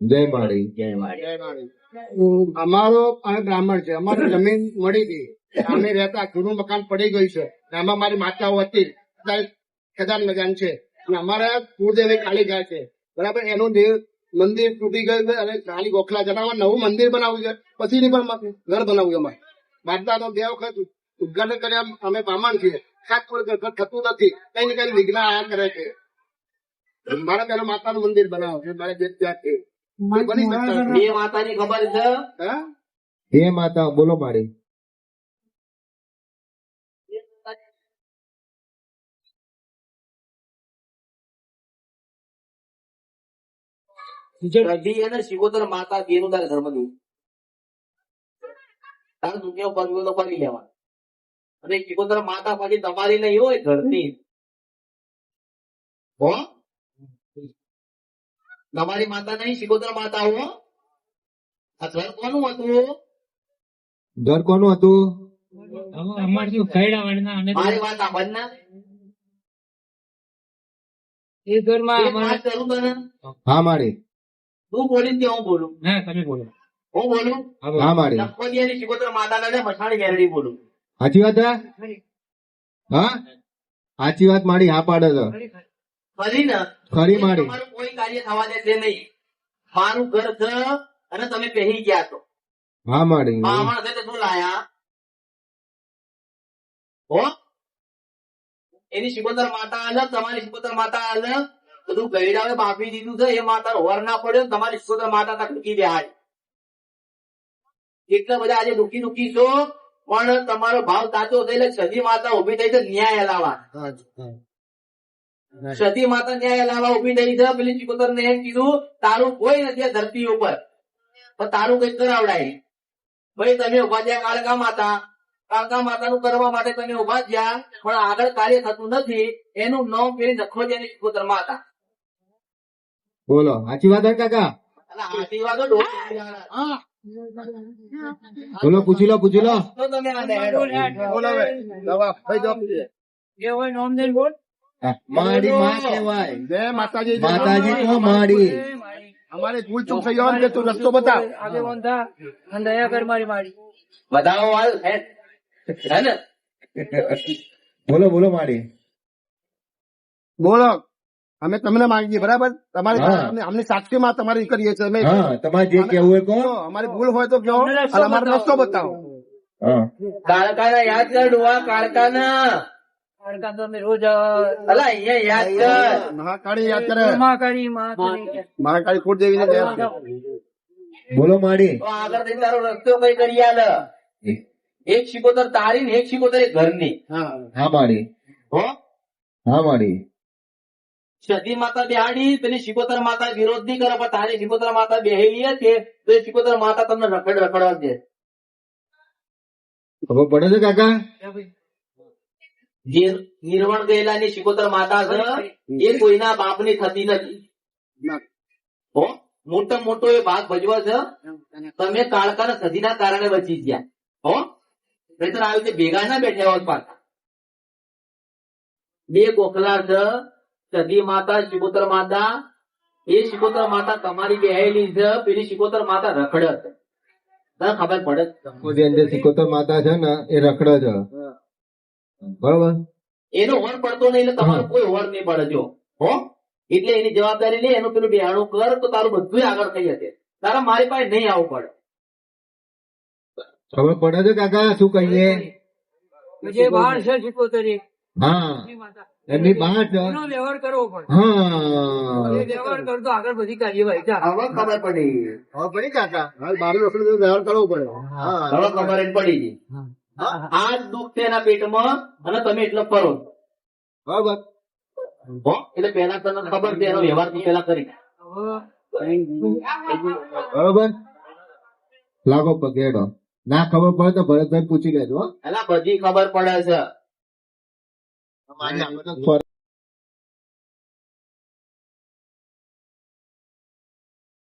જય માળી જય માળી અમારો અમે બ્રાહ્મણ છે. અમારી જમીન મળી હતી અમે રહેતા જૂનું મકાન પડી ગયું છે. આમાં મારી માતાઓ હતી. અત્યારે મકાન છે. અને અમારા કુળદેવ કાળી ગાય છે. બરાબર? એનું દેવ મંદિર તૂટી ગયું અને ખાલી ગોખલા જણાવવા નવું મંદિર બનાવ્યું છે. પછી ની પણ ઘર બનાવ્યું અમારે. માતા તો બે વખત ઉદઘાટન કર્યા અમે બ્રાહ્મણ છીએ. ખાસ ઘર થતું નથી. કઈ ને કઈ વિઘ્ન આયા કરે છે. મારા પેલા માતાનું મંદિર બનાવો છે. મારે જે ત્યાં છે માતાની ખબર છે? હે? માતા બોલો મારી. અને માતા તારે ધર્મ દઉં તારે દુનિયા ઉપર તો કરી લેવા અને શિકોતર માતા પછી તમારી નહીં હોય ઘરની. હો? તમારી માતા નહીં શિકોદર માતા હો. આ ઘર કોનું હતું? ઘર કોનું હતું? મારી વાત સાંભળ ને એ ઘરમાં કરું તને? હા તું બોલું ના તમે બોલો. હું બોલું? હા મારે. લખપતિયાની શિકોતર માતાના ને મસાણી મેરડી બોલું. સાચી વાત હા? સાચી વાત મારી હા પાડે છે ખરી તમારું કોઈ કાર્ય થવા દેશે નહીં. મારું ઘર છે અને તમે પહેરી ગયા તો હા તે શું લાયા? હો? એની શિકોતર માતા અલગ તમારી શિકોતર માતા અલગ બધું ગઈડાવે બાફી દીધું છે એ માતા હોર ના પડ્યો તમારી શિકોતર માતા તકલીફી બેહાડી. એટલા બધા આજે દુખી દુખી છો? પણ તમારો ભાવ સાચો થઈ એટલે સજી માતા ઊભી થઈ છે ન્યાય હલાવા સતી માતા ન્યાય હલાવા ઊભી થઈ છે પેલી ચિકોતર ને એમ કીધું તારું કોઈ નથી ધરતી ઉપર પણ તારું કઈ કરાવડાય ભાઈ તમે ઊભા થયા કાળકા માતા કાળકા માતાનું કરવા માટે તમે ઊભા થયા પણ આગળ કાર્ય થતું નથી એનું નામ પેલી નખોડિયાની ચિકોતર માતા બોલો સાચી વાત હે કાકા સાચી વાત ડોહા બોલો પૂછી લો પૂછી લો તમે બોલાવે દવા ભાઈ જો જે હોય નોમદેન બોલ માળી માં કહેવાય. જય માતાજી માતાજી. તો માડી અમારે ભૂલ ચૂક થઈ જવાનું છે તું રસ્તો બતાવ. આગે વંધા દયા કર મારી માડી બધાઓ હાલ હે ને? બોલો બોલો માડી બોલો. અમે તમને માંગીએ બરાબર? તમારી અમને- સાક્ષીમાં તમારી કરીએ છીએ અમે તમારે જે કેવું હોય કહો અમારી ભૂલ હોય તો કહો રસ્તો અમારો બતાવો. રસ્તો બતાવો કાળકાના યાદ કર કાળકાના. મહાકાળી ખોટ કરે. બોલો માડી. આગળ જઈને તારો રસ્તો કઈ કરી આલ. એક શિકોતર તારી ને એક શિકોતર એ ઘરની. હા. માડી. હો? હા માડી. સતી માતા બેહાડી પેલી શિકોતર માતા વિરોધ નહીં કરે પણ તારી શિકોતર માતા બેહેલી છે તો એ શિકોતર માતા તમને રખડ રખડવા દે. ખબર પડે છે કાકા? જે નિર્વણ ગયેલાની શિકોતર માતા છે એ કોઈના બાપની થતી નથી. ના. મોટો મોટો એ ભાગ ભજવો છે. તમે કાળકાના સદીના કારણે બચી ગયા. હો? નહીતર આવી રીતે ભેગા ના બેઠા હોત પાછા. બે ગોખલા છે સદી માતા શિકોતર માતા. એ શિકોતર માતા તમારી બેહેલી છે પેલી શિકોતર માતા રખડે છે. તને ખબર પડે છે? જે અંદર સિકોતર માતા છે ને એ રખડે છે. બરોબર? એનો વર પડતો નહીં એટલે તમારો કોઈ વર નહીં પડે જો. હો? એટલે એની જવાબદારી લે એનું પેલું બિહાણું કર તો તારું બધું આગળ થઈ જશે. તારા મારી પાસે નહીં આવવું પડે. ખબર પડે છે કાકા શું કહીએ? જે બહાર છે શીખોતરી હા. એમની બાટ એનો વ્યવહાર કરવો પડે. હા. એ વ્યવહાર કરતો આગળ બધી કાર્યવાહી થાય. હવે ખબર પડી. હવે પડી કાકા? મારું રખડું વ્યવહાર કરવો પડે હા. ખબર પડી ગઈ. આ દુઃખ છે એના પેટમાં અને તમે એટલો ફરો. બરોબર. એટલે પેલા તને ખબર છે એનો વ્યવહાર તું પેલા કરી. બરોબર. લાગો પગેડો. ના ખબર પડે તો ભરતભાઈ પૂછી લેજો. એના બધી ખબર પડે છે.